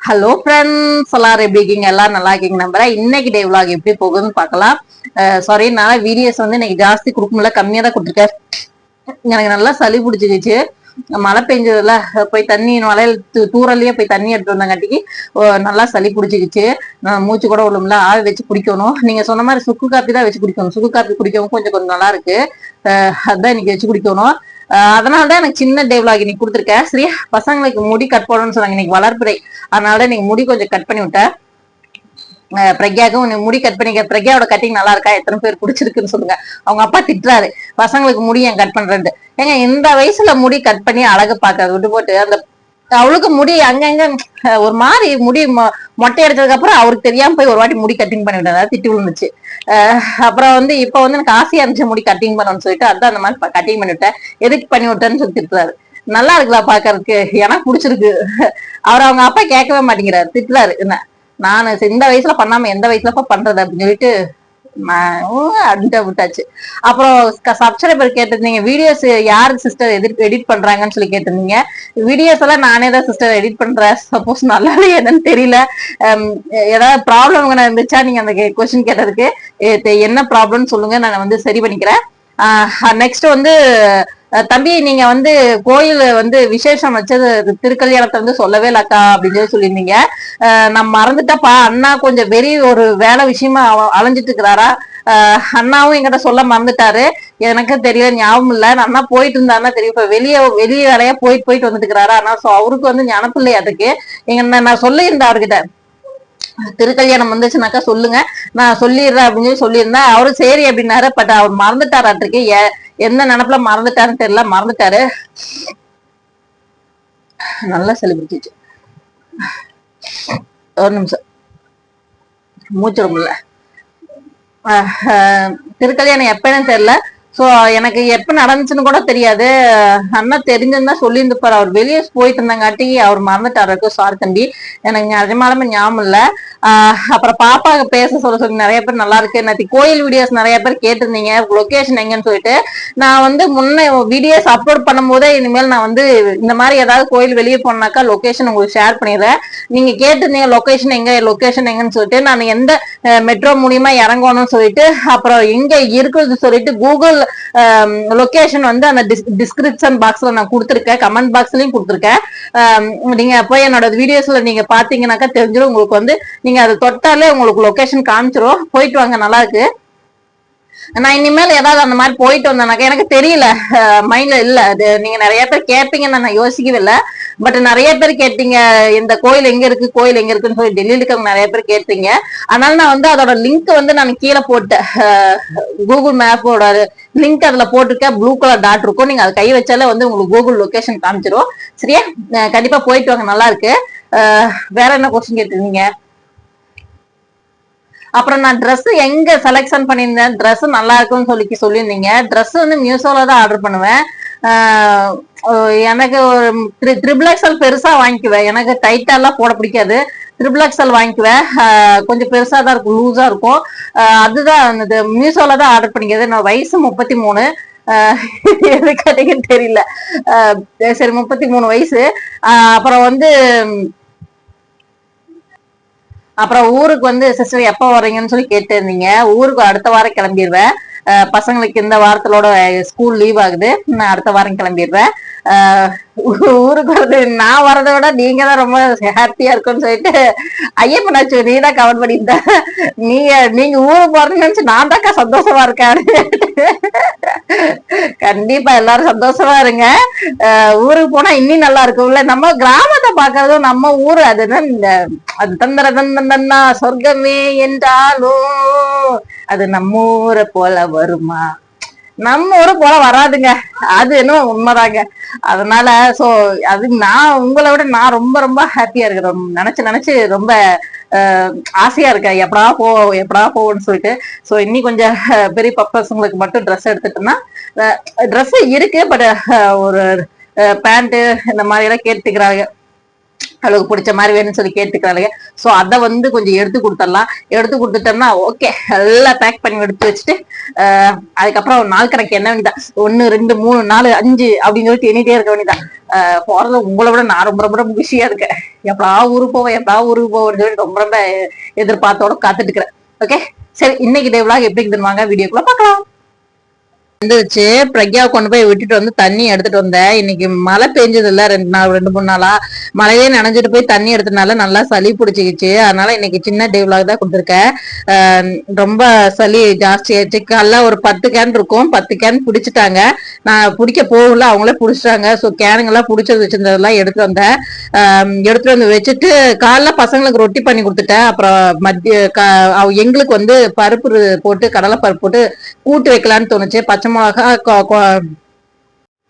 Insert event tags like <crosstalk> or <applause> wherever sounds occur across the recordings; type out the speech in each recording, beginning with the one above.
Hello friends எல்லாரும் எப்படி இருக்கீங்க? எல்லாரும் நல்லா இருக்கீங்க நம்புறேன். இன்னைக்கு டே vlog எப்படி போகுதுன்னு பார்க்கலாம். சாரி நான் வீடியோஸ் வந்து இன்னைக்கு ஜாஸ்தி கொடுக்க முடியல. கம்மியாக தான் கொடுத்துருக்கேன். எனக்கு நல்லா சளி பிடிச்சிக்கிச்சு மழை பெஞ்சதுல போய் தண்ணி மழையில் தூ- போய் தண்ணி எடுத்து வந்தங்காட்டிக்கு நல்லா சளி பிடிச்சிக்கிச்சு. மூச்சு கூட விழும்ல ஆவி வச்சு குடிக்கணும். நீங்க சொன்ன மாதிரி சுக்கு காப்பி தான் வச்சு குடிக்கணும். சுக்கு காப்பி குடிக்கவும் கொஞ்சம் கொஞ்சம் நல்லா இருக்கு. அஹ் அதான் இன்னைக்கு வச்சு குடிக்கணும். அதனால தான் எனக்கு சின்ன டே vlog இன்னைக்கு கொடுத்துருக்கேன். சரியா? பசங்களுக்கு முடி கட் பண்ணணும்னு சொன்னாங்க. இன்னைக்கு வளர்ப்புறை அதனால தான் இன்னைக்கு முடி கொஞ்சம் கட் பண்ணி விட்டேன். பிரக்யாவுக்கும் நீ முடி கட் பண்ணிக்க பிரக்யாவோட கட்டிங் நல்லா இருக்கா எத்தனை பேர் பிடிச்சிருக்குன்னு சொல்லுங்க. அவங்க அப்பா திட்டுறாரு. பசங்களுக்கு முடி ஏன் கட் பண்றது ஏங்க இந்த வயசுல முடி கட் பண்ணி அழகு பாக்குறது விட்டு போட்டு அந்த அவளுக்கு முடி அங்கங்க ஒரு மாதிரி முடி மொ- மொட்டை அடிச்சதுக்கு அப்புறம் அவருக்கு தெரியாம போய் ஒரு வாட்டி முடி கட்டிங் பண்ணி விட்டாரு திட்டு விழுந்துச்சு. அப்புறம் வந்து இப்ப வந்து எனக்கு ஆசையா இருந்துச்சு முடி கட்டிங் பண்ணணும்னு சொல்லிட்டு அதான் அந்த மாதிரி கட்டிங் பண்ணிவிட்டேன் எதுக்கு பண்ணி விட்டேன்னு சொல்லி திட்டுறாரு. நல்லா இருக்குதா பாக்குறதுக்கு எனக்கு பிடிச்சிருக்கு. அவர் அவங்க அப்பா கேட்கவே மாட்டேங்கிறாரு. திட்டுறாரு. என்ன? நான் இந்த வயசுல பண்ணாம எந்த வயசுலப்பா பண்றது அப்படின்னு சொல்லிட்டு அப்படின்ட்டு விட்டாச்சு. அப்புறம் சப்ஸ்கிரைபர் கேட்டிருந்தீங்க வீடியோஸ் யாரு சிஸ்டர் எதிர்ப்பு எடிட் பண்றாங்கன்னு சொல்லி கேட்டிருந்தீங்க. வீடியோஸ் எல்லாம் நானே தான் சிஸ்டர் எடிட் பண்றேன். சப்போஸ் நல்லா என்னன்னு தெரியல. ஏதாவது ப்ராப்ளம் இருந்துச்சா? நீங்க அந்த கொஸ்டின் கேட்டதுக்கு. தெ- என்ன ப்ராப்ளம்னு சொல்லுங்க. நான் வந்து சரி பண்ணிக்கிறேன். நெக்ஸ்ட் வந்து தம்பி நீங்க வந்து கோயில் வந்து விசேஷம் வச்சது திருக்கல்யாணத்தை வந்து சொல்லவே இல்லக்கா அப்படின்னு சொல்லி சொல்லியிருந்தீங்க. நான் மறந்துட்டப்பா அண்ணா கொஞ்சம் வெறி ஒரு வேலை விஷயமா அவ- அலைஞ்சிட்டு இருக்கிறாரா அண்ணாவும் என்கிட்ட சொல்ல மறந்துட்டாரு. எனக்கு தெரியல ஞாபகம் இல்ல. நான் அண்ணா போயிட்டு இருந்தாருன்னா தெரியும் இப்ப வெளியே வெளியே வேலையா போயிட்டு போயிட்டு வந்துட்டு இருக்கிறாரா ஆனா சோ அவருக்கு வந்து ஞானப்பிள்ளை அதுக்கு. எங்க நான் நான் சொல்லியிருந்தேன் அவர்கிட்ட. திருக்கல்யாணம் வந்துச்சுனாக்கா சொல்லுங்க. நான் சொல்லிடுறேன் அப்படின்னு சொல்லி சொல்லியிருந்தேன். அவரு சரி அப்படின்னாரு. பட் அவர் மறந்துட்டாராட்டிருக்கு எந்த நினப்புல மறந்துட்டாருன்னு தெரியல மறந்துட்டாரு. நல்லா செலிபிரிச்சிச்சு ஒரு நிமிஷம். மூச்சு முடியல திருக்கல்யாணம் எப்பன்னு தெரியல. சோ எனக்கு எப்ப நடந்துச்சுன்னு கூட தெரியாது. அண்ணா தெரிஞ்சிருந்தா சொல்லியிருந்துப்பாரு. அவர் வெளியே போயிட்டு இருந்தங்காட்டி அவர் மறந்துட்டாரு. சாரி தம்பி. எனக்கு நிஜமாலுமே ஞாபகம் இல்ல. ஆஹ் அப்புறம் பாப்பாக்கு பேச சொல்ல சொல்லி நிறைய பேர் நல்லா இருக்கு. நேற்று கோயில் வீடியோஸ் நிறைய பேர் கேட்டிருந்தீங்க. லொகேஷன் எங்கன்னு சொல்லிட்டு. நான் வந்து முன்ன வீடியோஸ் அப்லோட் பண்ணும்போதே இனிமேல் நான் வந்து இந்த மாதிரி ஏதாவது கோயில் வெளியே போனாக்கா லொகேஷன் உங்களுக்கு ஷேர் பண்ணிடுறேன். நீங்க கேட்டிருந்தீங்க லொகேஷன் எங்க லொகேஷன் எங்கன்னு சொல்லிட்டு. நான் எந்த மெட்ரோ மூலியமா இறங்கணும்னு சொல்லிட்டு அப்புறம் எங்க இருக்கிறது சொல்லிட்டு கூகுள் Um, லொகேஷன் வந்து அந்த டிஸ்கிரிப்ஷன் பாக்ஸ்ல நான் கொடுத்துருக்கேன். கமெண்ட் பாக்ஸ்லயும் கொடுத்துருக்கேன். Um, நீங்க போய் என்னோட வீடியோஸ்ல நீங்க பாத்தீங்கன்னாக்கா தெரிஞ்சிடும் உங்களுக்கு வந்து நீங்க அதை தொட்டாலே உங்களுக்கு லொகேஷன் காமிச்சிரும். போயிட்டு வாங்க நல்லா இருக்கு. நான் இனிமேல் ஏதாவது அந்த மாதிரி போயிட்டு வந்தேனாக்கா எனக்கு தெரியல. மைண்ட்ல இல்ல. அது நீங்க நிறைய பேர் கேட்பீங்கன்னு நான் யோசிக்கவே இல்லை பட் நிறைய பேர் கேட்டீங்க இந்த கோயில் எங்க இருக்கு கோயில் எங்க இருக்குன்னு சொல்லி டெல்லியில இருக்கவங்க நிறைய பேர் கேட்டீங்க. அதனால நான் வந்து அதோட லிங்க் வந்து நான் கீழே போட்டேன். கூகுள் மேப்போட லிங்க் அதுல போட்டிருக்கேன். ப்ளூ கலர் டாட் இருக்கும். நீங்க அதை கை வச்சாலே வந்து உங்களுக்கு கூகுள் லொகேஷன் காமிச்சிரும். சரியா? கண்டிப்பா போயிட்டு வாங்க. நல்லா இருக்கு. வேற என்ன கொஸ்டின் கேட்டிருந்தீங்க? அப்புறம் நான் ட்ரெஸ் எங்க செலெக்ஷன் பண்ணியிருந்தேன்? ட்ரெஸ் நல்லா இருக்கும்னு சொல்லி சொல்லியிருந்தீங்க. ட்ரெஸ் வந்து மியூசோல தான் ஆர்டர் பண்ணுவேன். எனக்கு ஒரு ட்ரிபிள் எக்ஸல் பெருசா வாங்கிக்குவேன். எனக்கு டைட்டா எல்லாம் போட பிடிக்காது. ட்ரிபிள் எக்ஸல் வாங்கிக்குவேன். கொஞ்சம் பெருசா தான் இருக்கும். லூஸா இருக்கும். அதுதான் அந்த மியூசோல தான் ஆர்டர் பண்ணிக்கிறது. நான் வயசு முப்பத்தி மூணு ஆஹ் எது கேட்டீங்கன்னு தெரியல. சரி முப்பத்தி மூணு வயசு அப்புறம் வந்து அப்புறம் ஊருக்கு வந்து சிஸ்டர் எப்போ வர்றீங்கன்னு சொல்லி கேட்டிருந்தீங்க. ஊருக்கு அடுத்த வாரம் கிளம்பிடுவேன் பசங்களுக்கு இந்த வாரத்திலோட ஸ்கூல் லீவ் ஆகுது. நான் அடுத்த வாரம் கிளம்பிடுவேன் ஊருக்கு வந்து நான் வரதை விட நீங்க தான் ரொம்ப ஹாப்பியா இருக்கும்னு சொல்லிட்டு ஐயப்பனாச்சு நீ தான் கவர் பண்ணியிருந்த. நீங்க நீங்க ஊருக்கு போறதுன்னு நினைச்சு நான் தான்க்கா சந்தோஷமா இருக்கேன் கண்டிப்பா எல்லாரும் சந்தோஷமா இருங்க. ஊருக்கு போனா இன்னும் நல்லா இருக்கும்ல. நம்ம கிராமத்தை பாக்குறதும் நம்ம ஊரு அதுதான் இந்த அது தந்தர தந்தன்னா சொர்க்கமே என்றாலும் அது நம்ம ஊரை போல வருமா? நம்ம ஊரை போல வராதுங்க. அது என்ன உண்மைதாங்க. அதனால சோ அது நான் உங்களை விட நான் ரொம்ப ரொம்ப ஹாப்பியா இருக்கிறேன். நினைச்சு நினைச்சு ரொம்ப ஆசையா இருக்கேன். எப்படா போ எப்படா போவோம்னு சொல்லிட்டு. சோ இன்னி கொஞ்சம் பெரிய பெரிய பப்பர்ஸுங்களுக்கு மட்டும் ட்ரெஸ் எடுத்துட்டோம்னா ட்ரெஸ் இருக்கு பட் ஒரு பேண்ட் இந்த மாதிரி எல்லாம் கேட்டுக்கிறாங்க. அவளுக்கு பிடிச்ச மாதிரி வேணும்னு சொல்லி கேட்டுக்கிறாங்க ஸோ அதை வந்து கொஞ்சம் எடுத்து கொடுத்துடலாம். எடுத்து கொடுத்துட்டோம்னா ஓகே எல்லாம் பேக் பண்ணி எடுத்து வச்சுட்டு ஆஹ் அதுக்கப்புறம் நாள் கணக்கு என்ன வேண்டியதா? ஒன்னு ரெண்டு மூணு நாலு அஞ்சு அப்படின்னு சொல்லிட்டு எண்ணிட்டே இருக்க வேண்டியதான் ஆஹ் போறது உங்களை விட நான் ரொம்ப ரொம்ப ரொம்ப பிஸியா இருக்கேன். எப்படா ஊருக்கு போவேன் எப்படா ஊருக்கு போவேன்னு சொல்லி ரொம்ப ரொம்ப எதிர்பார்த்தோட காத்துட்டு இருக்கிறேன். ஓகே சரி இன்னைக்கு டே எப்படி இருக்குதுன்னு வீடியோக்குள்ள பார்க்கலாம். வந்துச்சு பிரக்யா கொண்டு போய் விட்டுட்டு வந்து தண்ணி எடுத்துட்டு வந்தேன். இன்னைக்கு மழை பெஞ்சது இல்ல ரெண்டு நாள் ரெண்டு மூணு நாளா மழையே நனைஞ்சிட்டு போய் தண்ணி எடுத்தனால நல்லா சளி பிடிச்சிக்கிச்சு. அதனால இன்னைக்கு சின்ன டேவ்லாக் தான் கொடுத்துருக்கேன். ரொம்ப சளி ஜாஸ்தி ஆயிடுச்சு. காலைல ஒரு பத்து கேன் இருக்கும். பத்து கேன் பிடிச்சிட்டாங்க. நான் பிடிக்க போகல. அவங்களே பிடிச்சிட்டாங்க. ஸோ கேனுங்கெல்லாம் பிடிச்சது வச்சிருந்ததெல்லாம் எடுத்து வந்தேன். ஆஹ் எடுத்துட்டு வந்து வச்சுட்டு காலைல பசங்களுக்கு ரொட்டி பண்ணி கொடுத்துட்டேன். அப்புறம் மத்திய எங்களுக்கு வந்து பருப்பு போட்டு கடலை பருப்பு போட்டு கூட்டு வைக்கலான்னு தோணுச்சு. பச்சை மிளகா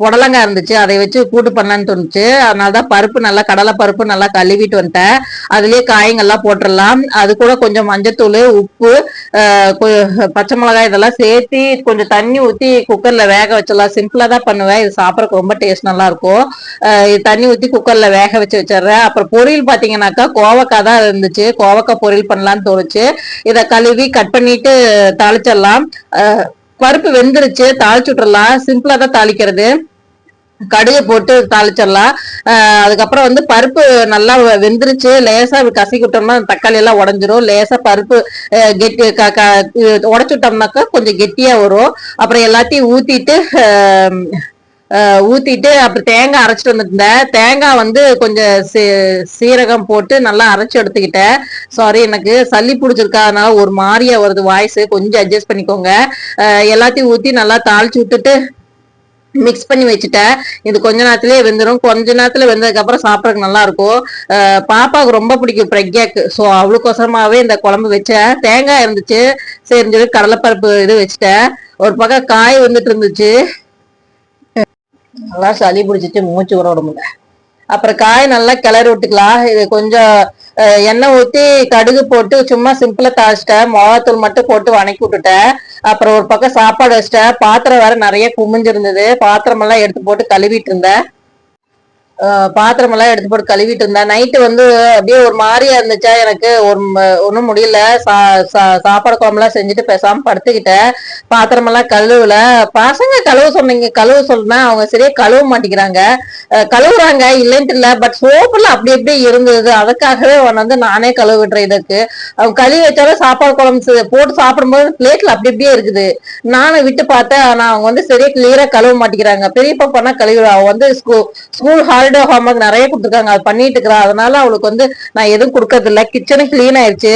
புடலங்காய் இருந்துச்சு. அதை வச்சு கூட்டு பண்ணலான்னு தோணுச்சு. அதனாலதான் பருப்பு நல்லா கடலை பருப்பு நல்லா கழுவிட்டு வந்துட்டேன். அதுலயே காய்ங்கெல்லாம் போட்டுடலாம். அது கூட கொஞ்சம் மஞ்சத்தூள் உப்பு பச்சை மிளகாய் இதெல்லாம் சேர்த்து கொஞ்சம் தண்ணி ஊத்தி குக்கர்ல வேக வச்சிடலாம். சிம்பிளா தான் பண்ணுவேன். இது சாப்பிட்றக்கு ரொம்ப டேஸ்ட் நல்லா இருக்கும். இது தண்ணி ஊத்தி குக்கர்ல வேக வச்சு வச்சிடுறேன். அப்புறம் பொரியல் பாத்தீங்கன்னாக்கா கோவக்காய் தான் இருந்துச்சு. கோவக்காய் பொரியல் பண்ணலாம்னு தோணுச்சு. இதை கழுவி கட் பண்ணிட்டு தாளிச்சிடலாம். ஆஹ் பருப்பு வெந்துருச்சு தாளிச்சு விட்டுறலாம் சிம்பிளா தான் தாளிக்கிறது. கடுகு போட்டு தாளிச்சிடலாம். அதுக்கப்புறம் வந்து பருப்பு நல்லா வெந்துருச்சு. லேசா கசக்கி விட்டோம்னா தக்காளி எல்லாம் உடஞ்சிரும். லேசா பருப்பு கெட்டி க- க- விட்டோம்னாக்கா கொஞ்சம் கெட்டியா வரும். அப்புறம் எல்லாத்தையும் ஊத்திட்டு ஊத்திட்டு அப்புறம் தேங்காய் அரைச்சிட்டு வந்துருந்தேன் தேங்காய் வந்து கொஞ்சம் சீரகம் போட்டு நல்லா அரைச்சி எடுத்துக்கிட்டேன். சாரி எனக்கு சளி பிடிச்சிருக்கா. அதனால ஒரு மாதிரியா வருது வாய்ஸ். கொஞ்சம் அட்ஜஸ்ட் பண்ணிக்கோங்க. எல்லாத்தையும் ஊத்தி நல்லா தாளிச்சு விட்டுட்டு மிக்ஸ் பண்ணி வச்சுட்டேன். இது கொஞ்ச நேரத்திலேயே வெந்துடும் கொஞ்ச நேரத்துல வெந்ததுக்கு அப்புறம் சாப்பிட்றதுக்கு நல்லா இருக்கும். பாப்பாவுக்கு ரொம்ப பிடிக்கும் பிரக்யாக்கு ஸோ அவளுக்கோசரமாவே இந்த குழம்பு வச்சேன். தேங்காய் இருந்துச்சு. சரின்னு சொல்லி கடலைப்பருப்பு இது வச்சுட்டேன். ஒரு பக்கம் காய் வந்துட்டு இருந்துச்சு. நல்லா சளி பிடிச்சிட்டு மூச்சு விட முடியல அப்புறம் காய் நல்லா கிளறி விட்டுக்கலாம். இது கொஞ்சம் எண்ணெய் ஊத்தி கடுகு போட்டு சும்மா சிம்பிளா தாளிச்சிட்டேன். மிளகாத்தூள் மட்டும் போட்டு வணக்கி விட்டுட்டேன். அப்புறம் ஒரு பக்கம் சாப்பாடு வச்சிட்டேன். பாத்திரம் வேற நிறைய குமிஞ்சிருந்தது. பாத்திரம் எல்லாம் எடுத்து போட்டு கழுவிட்டு இருந்தேன். பாத்திரமெல்லாம் பாத்திரம் எல்லாம் எடுத்து போட்டு கழுவிட்டு இருந்தேன். நைட்டு வந்து அப்படியே ஒரு மாதிரியா இருந்துச்சா எனக்கு. ஒரு ஒன்றும் முடியல. சா சா- சாப்பாடு குழம்புலாம் செஞ்சுட்டு பேசாம படுத்துக்கிட்டேன். பாத்திரம் எல்லாம் கழுவுல. பசங்க கழுவ சொன்னீங்க. கழுவ சொன்னா அவங்க சரியா கழுவ மாட்டேங்கிறாங்க. கழுவுறாங்க. இல்லைன்ட்டு இல்ல பட் சோப்புல அப்படி அப்படியே இருந்தது. அதுக்காகவே வந்து நானே கழுவு விடுறேன் இதுக்கு. அவங்க கழுவி வச்சாலும் சாப்பாடு குழம்பு போட்டு சாப்பிடும்போது பிளேட்ல அப்படி அப்படியே இருக்குது. நானும் விட்டு பார்த்தேன். ஆனா அவங்க வந்து சரியா கிளியரா கழுவ மாட்டேங்கிறாங்க. பெரியப்பா பண்ணா கழுவிடுவா வந்து ஸ்கூல் ஹாலிடே ஹோம்ஒர்க் நிறைய கொடுத்துருக்காங்க. அது பண்ணிட்டு இருக்கிறா. அதனால அவளுக்கு வந்து நான் எதுவும் கொடுக்கறது இல்ல கிச்சனும் கிளீன் ஆயிடுச்சு.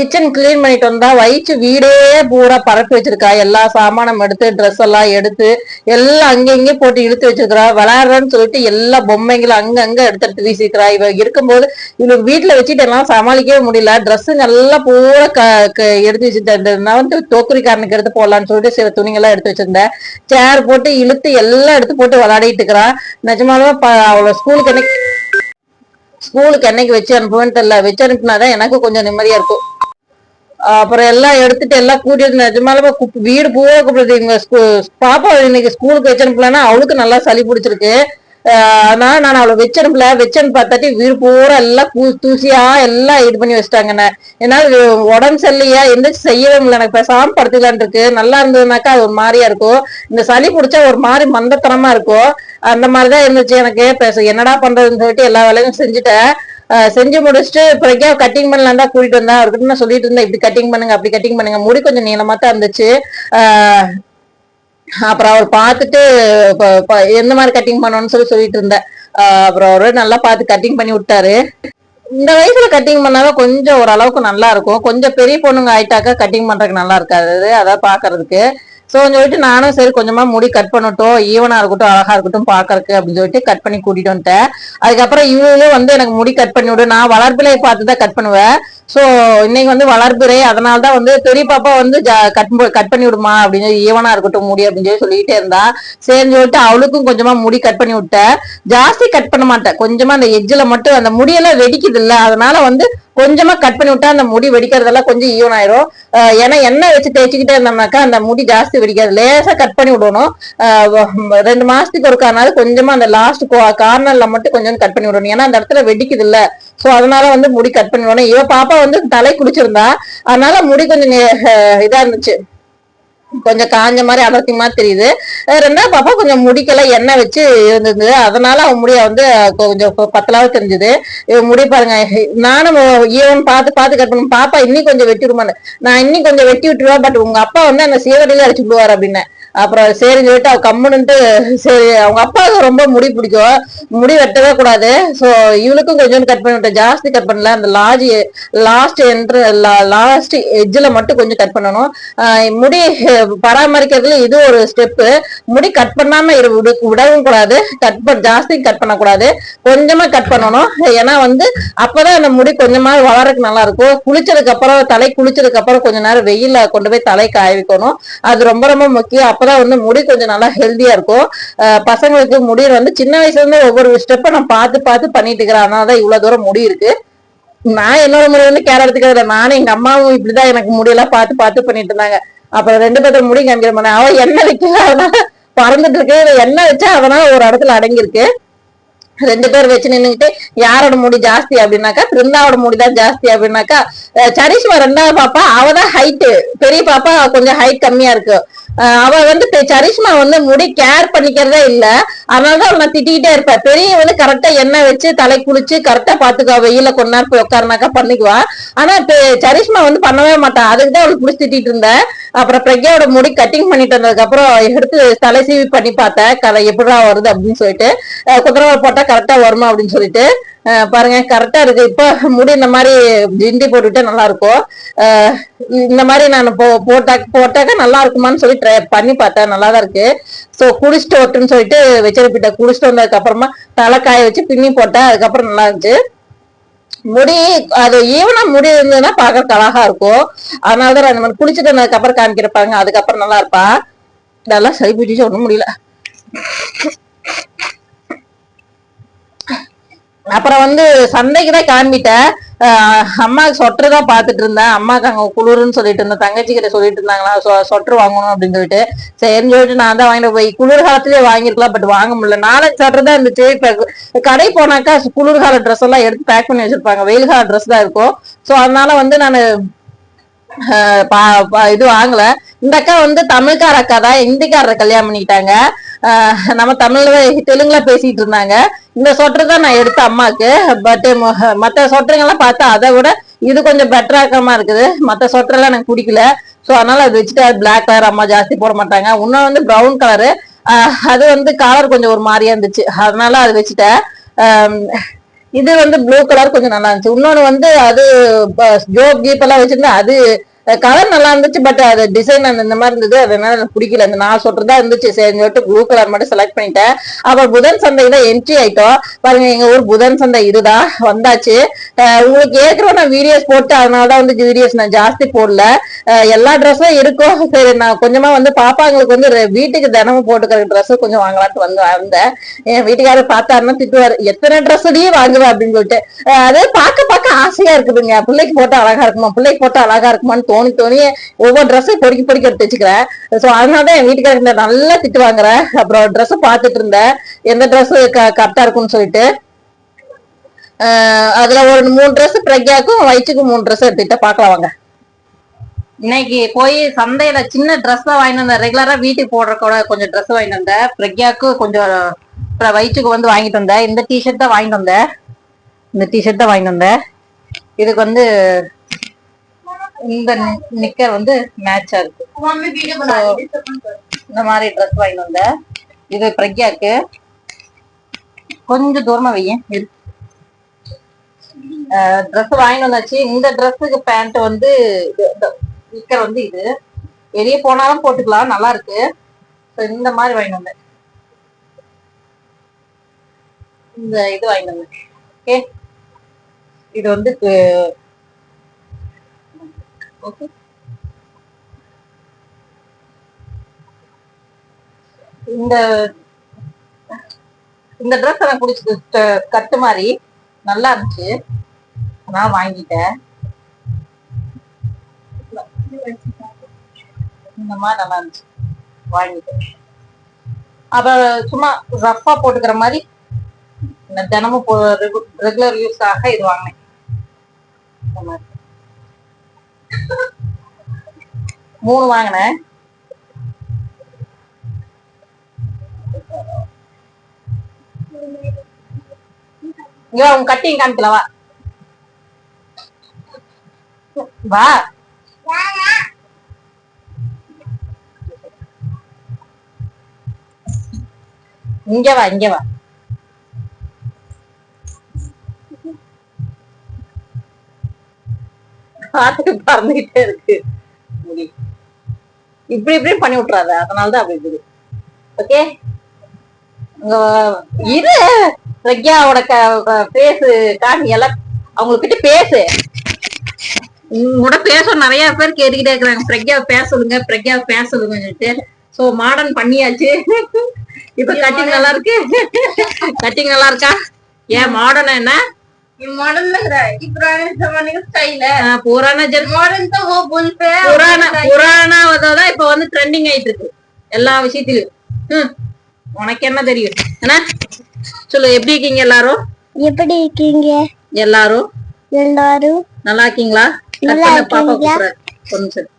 கிச்சன் கிளீன் பண்ணிட்டு வந்தா வயிற்று வீடே பூரா பரப்பி வச்சிருக்கா. எல்லா சாமானம் எடுத்து ட்ரெஸ் எல்லாம் எடுத்து எல்லாம் அங்கங்கே போட்டு இழுத்து வச்சிருக்கிறா. விளையாடுறேன்னு சொல்லிட்டு எல்லா பொம்மைங்களும் அங்கங்க எடுத்து எடுத்து வீசிக்கிறா. இவ இருக்கும்போது இவளுக்கு வீட்டுல வச்சுட்டு எல்லாம் சமாளிக்கவே முடியல. ட்ரெஸ்ஸுங்க எல்லாம் பூரா க க- எடுத்து வச்சிருந்தேன் இந்த நான் வந்து தோக்குரிக்காரனுக்கு எடுத்து போடலான்னு சொல்லிட்டு சில துணிங்கெல்லாம் எடுத்து வச்சிருந்தேன். சேர் போட்டு இழுத்து எல்லாம் எடுத்து போட்டு விளையாடிட்டு இருக்கிறா. நிஜமாலும் ப- ஸ்கூலுக்கு என்னைக்கு ஸ்கூலுக்கு என்னைக்கு வச்சு அனுப்புவேன்னு தெரியல. வச்சு அனுப்புனாதான் எனக்கு கொஞ்சம் நிம்மதியா இருக்கும். அப்புறம் எல்லாம் எடுத்துட்டு எல்லாம் கூட்டிட்டு நிஜமாலுமே வீடு பூரா கூப்பிடுது. இவங்க பாப்பா இன்னைக்கு ஸ்கூலுக்கு வச்சனுப்பலன்னா அவளுக்கு நல்லா சளி பிடிச்சிருக்கு. ஆஹ் அதனால நான் அவளை வச்சனுப்பல. வச்சனு பார்த்தாட்டி வீடு பூரா எல்லாம் பூ தூசியா எல்லாம் இது பண்ணி வச்சுட்டாங்க என்ன. என்னால உடம்பு சரியில்லையா? எந்திரிச்சு செய்யவே முடியல. எனக்கு பேசாம படுத்துக்கலான் இருக்கு. நல்லா இருந்ததுனாக்கா அது ஒரு மாதிரியா இருக்கும். இந்த சளி பிடிச்சா ஒரு மாதிரி மந்தத்தனமா இருக்கும். அந்த மாதிரிதான் இருந்துச்சு எனக்கு. பேச என்னடா பண்றதுன்னு சொல்லிட்டு எல்லா வேலையும் செஞ்சுட்டேன். செஞ்சு முடிச்சுட்டு பிறகு கட்டிங் பண்ணலாம் தான் கூட்டிட்டு வந்தா அவர்கிட்ட நான் சொல்லிட்டு இருந்தேன் இப்படி கட்டிங் பண்ணுங்க அப்படி கட்டிங் பண்ணுங்க. முடி கொஞ்சம் நீளமா தான் இருந்துச்சு. ஆஹ் அப்புறம் அவர் பார்த்துட்டு எந்த மாதிரி கட்டிங் பண்ணணும்னு சொல்லி சொல்லிட்டு இருந்தேன். ஆஹ் அப்புறம் அவரு நல்லா பார்த்து கட்டிங் பண்ணி விட்டாரு. இந்த வயசுல கட்டிங் பண்ணாதான் கொஞ்சம் ஓரளவுக்கு நல்லா இருக்கும். கொஞ்சம் பெரிய பொண்ணுங்க ஆயிட்டாக்கா கட்டிங் பண்றதுக்கு நல்லா இருக்காது. அதான் பாக்குறதுக்கு சோ சொல்லிட்டு நானும் சரி கொஞ்சமா முடி கட் பண்ணட்டும் ஈவனா இருக்கட்டும் அழகா இருக்கட்டும் பார்க்கறக்கு அப்படின்னு சொல்லிட்டு கட் பண்ணி கூட்டிட்டு வந்துட்டேன். அதுக்கப்புறம் இவங்களும் வந்து எனக்கு முடி கட் பண்ணி விடு நான் வளர்ப்பிலையை பார்த்து தான் கட் பண்ணுவேன். ஸோ இன்னைக்கு வந்து வளர்பிறை அதனால தான் வந்து பெரிய பாப்பா வந்து கட் கட் பண்ணி விடுமா அப்படின்னு சொல்லி ஈவனா இருக்கட்டும் முடி அப்படின்னு சொல்லி சொல்லிட்டே இருந்தா. சரின்னு சொல்லிட்டு அவளுக்கும் கொஞ்சமா முடி கட் பண்ணி விட்டேன். ஜாஸ்தி கட் பண்ண மாட்டேன். கொஞ்சமா அந்த எஜ்ஜில் மட்டும் அந்த முடியெல்லாம் வெடிக்குது இல்லை அதனால வந்து கொஞ்சமா கட் பண்ணி விட்டா அந்த முடி வெடிக்கிறதெல்லாம் கொஞ்சம் ஈவன் ஆயிரும். ஏன்னா எண்ணெய் வச்சு தேய்ச்சிக்கிட்டே இருந்தோம்னாக்கா அந்த முடி ஜாஸ்தி வெடிக்காது. லேசா கட் பண்ணி விடணும். ரெண்டு மாசத்துக்கு ஒருக்கானாலும் கொஞ்சமா அந்த லாஸ்ட் கார்னர்ல மட்டும் கொஞ்சம் கட் பண்ணி விடணும். ஏன்னா அந்த இடத்துல வெடிக்குது இல்ல சோ அதனால வந்து முடி கட் பண்ணி விடணும். இவ பாப்பா வந்து தலை குடிச்சிருந்தா அதனால முடி கொஞ்சம் இதா இருந்துச்சு. கொஞ்சம் காஞ்ச மாதிரி அடர்த்தி மாதிரி தெரியுது. அஹ் ரெண்டாவது பாப்பா கொஞ்சம் முடிக்கெல்லாம் எண்ணெய் வச்சு இருந்தது. அதனால அவன் முடிய வந்து கொஞ்சம் பத்தலாவது தெரிஞ்சது. இவன் முடி பாருங்க நானும் ஈவன் பார்த்து பார்த்து கட் பண்ணும். பாப்பா இன்னும் கொஞ்சம் வெட்டி விடுமான்னு நான் இன்னும் கொஞ்சம் வெட்டி விட்டுருவேன் பட் உங்க அப்பா வந்து அந்த சீவடியில அடிச்சு விடுவார் அப்படின்னு. அப்புறம் சரின்னு சொல்லிட்டு அவ கம்முன்னுட்டு சரி அவங்க அப்பாவுக்கு ரொம்ப முடி பிடிக்கும். முடி வெட்டவே கூடாது. ஸோ இவளுக்கும் கொஞ்சம் கட் பண்ணிவிட்டேன் ஜாஸ்தி கட் பண்ணல. அந்த லாஜ் லாஸ்ட் என்ட்ரு லாஸ்ட் எஜ்ஜில் மட்டும் கொஞ்சம் கட் பண்ணணும். முடி பராமரிக்கிறதுல இது ஒரு ஸ்டெப்பு முடி கட் பண்ணாம இரு விடு- விடவும் கூடாது. கட் பண்ண ஜாஸ்தி கட் பண்ணக்கூடாது. கொஞ்சமா கட் பண்ணணும். ஏன்னா வந்து அப்பதான் அந்த முடி கொஞ்சமா வளரக்கு நல்லா இருக்கும் குளிச்சதுக்கு அப்புறம் தலை குளிச்சதுக்கு அப்புறம் கொஞ்ச நேரம் வெயிலில் கொண்டு போய் தலை காய வைக்கணும். அது ரொம்ப ரொம்ப முக்கியம். அப்பதான் வந்து முடி கொஞ்சம் நல்லா ஹெல்தியா இருக்கும். பசங்களுக்கு முடி வந்து சின்ன வயசுல இருந்து ஒவ்வொரு ஸ்டெப்பை நான் பார்த்து பார்த்து பண்ணிட்டு இருக்கிறேன். அதனால தான் இவ்வளவு தூரம் முடி இருக்கு. நான் என்னோட முடி வந்து கேர் எடுத்துக்கிறது நானும் எங்க அம்மாவும் இப்படிதான் எனக்கு முடியெல்லாம் பார்த்து பார்த்து பண்ணிட்டு இருந்தாங்க. அப்புறம் ரெண்டு பேர்த்த முடி காமிக்கிற மாதிரி. அவ எண்ணெய் வைக்கல அதனால பறந்துட்டு இருக்கு. என்ன எண்ணெய் வச்சா? அதனால ஒரு இடத்துல அடங்கியிருக்கு. ரெண்டு பேர் வச்சு நின்னுக்கிட்டு யாரோட முடி ஜாஸ்தி அப்படின்னாக்கா பிருந்தாவோட முடி தான் ஜாஸ்தி அப்படின்னாக்கா சரிஷ்மா ரெண்டாவது பாப்பா அவதான் ஹைட்டு பெரிய பாப்பா கொஞ்சம் ஹைட் கம்மியா இருக்கு. அவ வந்து சரிஷ்மா வந்து முடி கேர் பண்ணிக்கிறதே இல்ல. அதனாலதான் அவளை நான் திட்டிக்கிட்டே இருப்பேன். பெரிய வந்து கரெக்டா எண்ணெய் வச்சு தலை குளிச்சு கரெக்டா பாத்துக்கா வெயில கொஞ்ச நேரம் போய் உட்காருனாக்கா பண்ணிக்குவா. ஆனா பெ- சரிஷ்மா வந்து பண்ணவே மாட்டான் அதுக்கு தான் அவளுக்கு பிடிச்சி திட்டிட்டு இருந்தேன். அப்புறம் பிரக்யாவோட முடி கட்டிங் பண்ணிட்டு வந்ததுக்கு அப்புறம் எடுத்து தலை சீவி பண்ணி பார்த்தேன். கதை எப்படிடா வருது அப்படின்னு சொல்லிட்டு அஹ் போட்டா கரெக்டா வருமா அப்படின்னு சொல்லிட்டு. பாருங்க கரெக்டா இருக்கு. இப்போ முடி இந்த மாதிரி ஜிண்டி போட்டுட்டா நல்லா இருக்கும் இந்த மாதிரி நான் போ போட்டா போட்டாக்கா நல்லா இருக்குமான்னு சொல்லி ட்ரை பண்ணி பார்த்தேன் நல்லா தான் இருக்கு. ஸோ குளிச்சுட்டு ஒட்டுன்னு சொல்லிட்டு வச்சிருப்பிட்டேன் குளிச்சுட்டு வந்ததுக்கு அப்புறமா தலை காய வச்சு பின்னி போட்டேன் அதுக்கப்புறம் நல்லா இருந்துச்சு. முடி அது ஈவனா முடி இருந்ததுன்னா பாக்குறதுக்கு அழகா இருக்கும். அதனால தான் ரெண்டு மாதிரி குளிச்சுட்டு வந்ததுக்கு அப்புறம் காமிக்கிறப்பாங்க அதுக்கப்புறம் நல்லா இருப்பா. நல்லா சளி பிடிச்சு ஒண்ணும் முடியல. அப்புறம் வந்து சந்தைக்கு தான் கிளம்பிட்டேன். ஆஹ் அம்மாவுக்கு சொட்டர் தான் பார்த்துட்டு இருந்தேன். அம்மாக்கு அங்கே குளிர்னு சொல்லிட்டு இருந்தேன். தங்கச்சி கிட்ட சொல்லிட்டு இருந்தாங்களா சொ- சொட்டர் வாங்கணும் அப்படின்னு சொல்லிட்டு. சரின்னு சொல்லிட்டு நான் தான் வாங்கிட்டு போய் குளிர் காலத்திலேயே வாங்கிருக்கலாம் பட் வாங்க முடியல. நாலஞ்சு சொட்டர் தான் இருந்துச்சு. இப்ப கடை போனாக்கா குளிர்கால ட்ரெஸ் எல்லாம் எடுத்து பேக் பண்ணி வச்சிருப்பாங்க. வெயில் கால ட்ரெஸ் தான் இருக்கும். ஸோ அதனால வந்து நான் இது வாங்கல. இந்த அக்கா வந்து தமிழ்கார அக்கா தான். ஹிந்திக்காரரை கல்யாணம் பண்ணிக்கிட்டாங்க. நம்ம தமிழ்ல தெலுங்குல பேசிட்டு இருந்தாங்க. இந்த சொட்டர் தான் நான் எடுத்த அம்மாக்கு. பட் மற்ற சொட்டருங்கெல்லாம் பார்த்தா அதை விட இது கொஞ்சம் பெட்டராக்கமா இருக்குது. மற்ற சொட்டரெல்லாம் எனக்கு பிடிக்கல. ஸோ அதனால அது வச்சுட்டு பிளாக் கலர் அம்மா ஜாஸ்தி போட மாட்டாங்க. இன்னும் வந்து ப்ரௌன் கலரு அது வந்து கலர் கொஞ்சம் ஒரு மாதிரியா இருந்துச்சு. அதனால அது வச்சுட்டேன். இது வந்து ப்ளூ கலர் கொஞ்சம் நல்லா இருந்துச்சு. இன்னொன்னு வந்து அது ஜோப் கீப் எல்லாம் வச்சிருந்தா அது கலர் நல்லா இருந்துச்சு பட் அது டிசைன் அந்த இந்த மாதிரி இருந்தது அதனால எனக்கு பிடிக்கல. இந்த நான் சொல்றதா இருந்துச்சு. சரி சொல்லிட்டு ப்ளூ கலர் மட்டும் செலக்ட் பண்ணிட்டேன். அப்புறம் புதன் சந்தை தான் என்ட்ரி ஆயிட்டோம். பாருங்க எங்க ஊர் புதன் சந்தை இதுதான். வந்தாச்சு. உங்களுக்கு ஏற்கனவே நான் வீடியோஸ் போட்டு அதனாலதான் வந்து வீடியோஸ் நான் ஜாஸ்தி போடல. எல்லா ட்ரெஸ்ஸும் இருக்கும். சரி நான் கொஞ்சமா வந்து பாப்பாங்களுக்கு வந்து வீட்டுக்கு தினமும் போட்டுக்கிற ட்ரெஸ் கொஞ்சம் வாங்கலாம்னு வந்து வந்தேன். என் வீட்டுக்காரர் பார்த்தாருன்னா திட்டுவாரு எத்தனை ட்ரெஸ் வாங்குவேன் அப்படின்னு சொல்லிட்டு. அஹ் அது பார்க்க பார்க்க ஆசையா இருக்குதுங்க. பிள்ளைக்கு போட்டா அழகா இருக்குமா? பிள்ளைக்கு போட்டா அழகா இருக்குமான்னு தோணி தோணி ஒவ்வொரு ட்ரெஸ்ஸும் பொடிக்க பொடிக்க எடுத்து வச்சுக்கிறேன். சோ அதனாலதான் என் வீட்டுக்காரங்க நல்லா திட்டு வாங்குறேன். அப்புறம் ட்ரெஸ்ஸை பார்த்துட்டு இருந்தேன். எந்த ட்ரெஸ் கரெக்டா இருக்கும்னு சொல்லிட்டு. அதுல ஒரு மூணு ட்ரெஸ் பிரக்யாக்கும் வயிற்றுக்கும் மூணு ட்ரெஸ் எடுத்துக்கிட்ட பார்க்கலாம் வாங்க. இன்னைக்கு போய் சந்தையில சின்ன ட்ரெஸ் தான் வாங்கிட்டு வந்தேன். ரெகுலரா வீட்டுக்கு போடுற கூட கொஞ்சம் ட்ரெஸ் வாங்கிட்டு வந்தேன். பிரக்யாக்கு கொஞ்சம் வயிற்றுக்கு வந்து வாங்கிட்டு வந்தேன். இந்த டிஷர்ட் தான் வாங்கிட்டு வந்தேன். இந்த டிஷர்ட் தான் வாங்கிட்டு வந்தேன். இதுக்கு வந்து இந்த நிக்கர் வந்து மேட்சா இருக்கு. இந்த மாதிரி ட்ரெஸ் வாங்கிட்டு வந்தேன் இது பிரக்யாக்கு. கொஞ்சம் தூரமா வையேன். ட்ரெஸ் வாங்கிட்டு வந்தாச்சு. இந்த ட்ரெஸ்ஸுக்கு பேண்ட் வந்து நிக்கர் வந்து இது. வெளியே போனாலும் போட்டுக்கலாம். நல்லா இருக்கு. இந்த மாதிரி வாங்கிட்டு வந்தேன். இந்த இது வாங்கிட்டு வந்தேன். ஓகே இது வந்து ஓகே இந்த இந்த ட்ரெஸ் எனக்கு பிடிச்சது கட்டு மாதிரி நல்லா இருந்துச்சு. நான் வாங்கிட்டேன். இந்த மாதிரி நல்லா இருந்துச்சு. வாங்கிட்டேன். அப்ப சும்மா ரஃபா போட்டுக்கிற மாதிரி தினமும் ரெகுலர் யூஸ் ஆக இது வாங்கினேன். இந்த மாதிரி. மூணு வாங்கினேன். இங்க உங்க கட்டிங் காமிக்கல வா. வா. இங்க வா இங்க வா. காத்துக்கு பறந்துகிட்டே இருக்கு. முடி. இப்படி இப்படி பண்ணி விட்டுறாத. அதனாலதான் அப்படி இருக்குது ஓகே இரு. பிரக்யாவோட பேசு காணி எல்லாம் அவங்க கிட்ட பேசு. உங்களோட பேச நிறைய பேர் கேட்டுக்கிட்டே இருக்கிறாங்க. பிரக்யா பேச சொல்லுங்க. பிரக்யா பேச சொல்லுங்க சோ மாடர்ன் பண்ணியாச்சு. இப்ப கட்டிங் நல்லா இருக்கு. <laughs> கட்டிங் நல்லா இருக்கா? ஏன் மாடர்ன் என்ன? मॉडर्न लग रहा है कि पुराने जमाने का स्टाइल है ஆஹ் புராண ஜென் मॉडर्न तो वो बुल पे है புராண புராணதான் இப்ப வந்து ட்ரெண்டிங் ஆயிட்டு இருக்கு எல்லா விஷயத்திலயும் ஹம், உனக்கு என்ன தெரியும் என்ன சொல்லு எப்படி இருக்கீங்க எல்லாரும் எப்படி இருக்கீங்க எல்லாரும் எல்லாரும் நல்லா இருக்கீங்களா கட் நல்லா பண்ண பாப்பா இருக்கீங்களா? கூப்பிடுறேன் ஒரு நிமிஷம்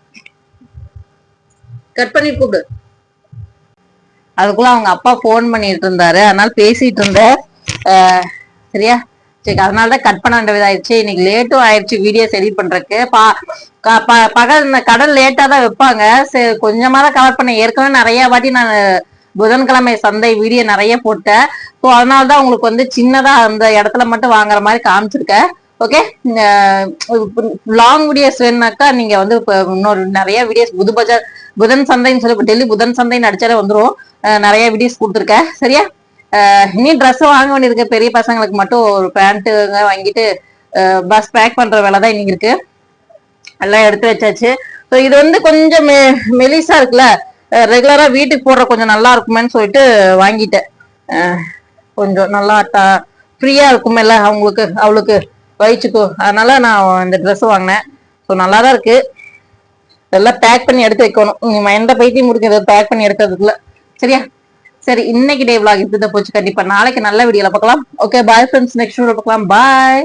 கட் பண்ணி கூப்பிடு அதுக்குள்ள அவங்க அப்பா ஃபோன் பண்ணிட்டு இருந்தாரு அதனால பேசிட்டு இருந்தேன் அஹ், சரியா சரி அதனால தான் கட் பண்ண வேண்டியது ஆயிடுச்சு. இன்னைக்கு லேட்டும் ஆயிடுச்சு வீடியோஸ் எடிட் பண்றதுக்கு. பா ப- பகல் இந்த கடல் லேட்டா தான் வைப்பாங்க. சரி கொஞ்சமா தான் கவர் பண்ணேன். ஏற்கனவே நிறைய வாட்டி நான் புதன்கிழமை சந்தை வீடியோ நிறைய போட்டேன். ஸோ அதனால தான் உங்களுக்கு வந்து சின்னதா அந்த இடத்துல மட்டும் வாங்குற மாதிரி காமிச்சிருக்கேன். ஓகே லாங் வீடியோஸ் வேணுனாக்கா நீங்க வந்து இப்போ இன்னொரு நிறைய வீடியோஸ் புது பஜார் புதன் சந்தைன்னு சொல்லி டெல்லி புதன் சந்தைன்னு அடிச்சாலே வந்துடும் நிறைய வீடியோஸ் கொடுத்துருக்கேன். சரியா? இனி ட்ரெஸ் வாங்க வேண்டியிருக்கு பெரிய பசங்களுக்கு மட்டும் ஒரு பேண்ட்டுங்க வாங்கிட்டு பஸ் பேக் பண்ற வேலை தான் இன்னைக்கு இருக்கு. எல்லாம் எடுத்து வச்சாச்சு. ஸோ இது வந்து கொஞ்சம் மெ மெலிசா இருக்குல்ல? ரெகுலரா வீட்டுக்கு போடுற கொஞ்சம் நல்லா இருக்குமேன்னு சொல்லிட்டு வாங்கிட்டேன். கொஞ்சம் நல்லா ஃப்ரீயா இருக்குமேல அவங்களுக்கு அவளுக்கு வயிற்றுக்கோ. அதனால நான் இந்த ட்ரெஸ் வாங்கினேன். ஸோ நல்லா தான் இருக்கு. எல்லாம் பேக் பண்ணி எடுத்து வைக்கணும். எந்த பைத்தியம் முடிக்கிறது பேக் பண்ணி எடுக்கிறதுக்குள்ள. சரியா? சரி இன்னைக்கு டே விளாக் இப்படி போச்சு. கண்டிப்பா நாளைக்கு நல்ல வீடியோல பார்க்கலாம் okay bye friends next video பார்க்கலாம் பாய்